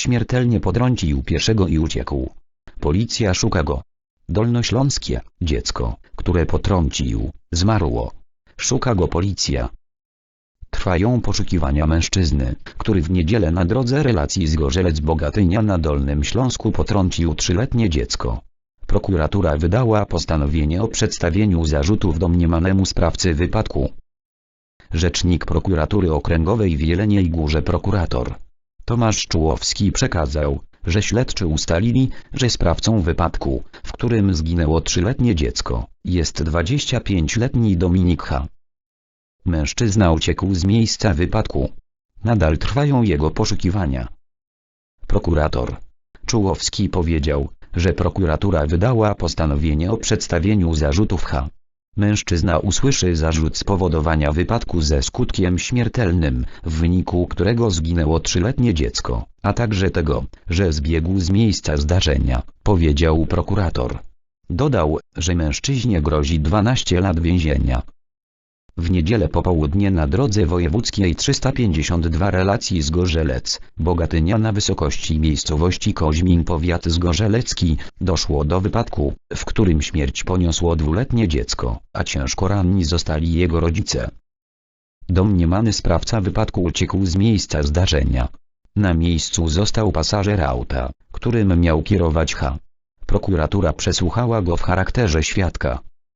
śmiertelnie potrącił pieszego i uciekł. Policja szuka go. Dolnośląskie, dziecko, które potrącił, zmarło. Szuka go policja. Trwają poszukiwania mężczyzny, który w niedzielę na drodze relacji z Gorzelec Bogatynia na Dolnym Śląsku potrącił trzyletnie dziecko. Prokuratura wydała postanowienie o przedstawieniu zarzutów domniemanemu sprawcy wypadku. Rzecznik prokuratury okręgowej w Jeleniej Górze prokurator Tomasz Czułowski przekazał, że śledczy ustalili, że sprawcą wypadku, w którym zginęło trzyletnie dziecko, jest 25-letni Dominik H. Mężczyzna uciekł z miejsca wypadku. Nadal trwają jego poszukiwania. Prokurator Czułowski powiedział, że prokuratura wydała postanowienie o przedstawieniu zarzutów H. Mężczyzna usłyszy zarzut spowodowania wypadku ze skutkiem śmiertelnym, w wyniku którego zginęło trzyletnie dziecko, a także tego, że zbiegł z miejsca zdarzenia, powiedział prokurator. Dodał, że mężczyźnie grozi 12 lat więzienia. W niedzielę popołudnie na drodze wojewódzkiej 352 relacji z Gorzelec, Bogatynia na wysokości miejscowości Koźmin powiat zgorzelecki, doszło do wypadku, w którym śmierć poniosło dwuletnie dziecko, a ciężko ranni zostali jego rodzice. Domniemany sprawca wypadku uciekł z miejsca zdarzenia. Na miejscu został pasażer auta, którym miał kierować H. Prokuratura przesłuchała go w charakterze świadka.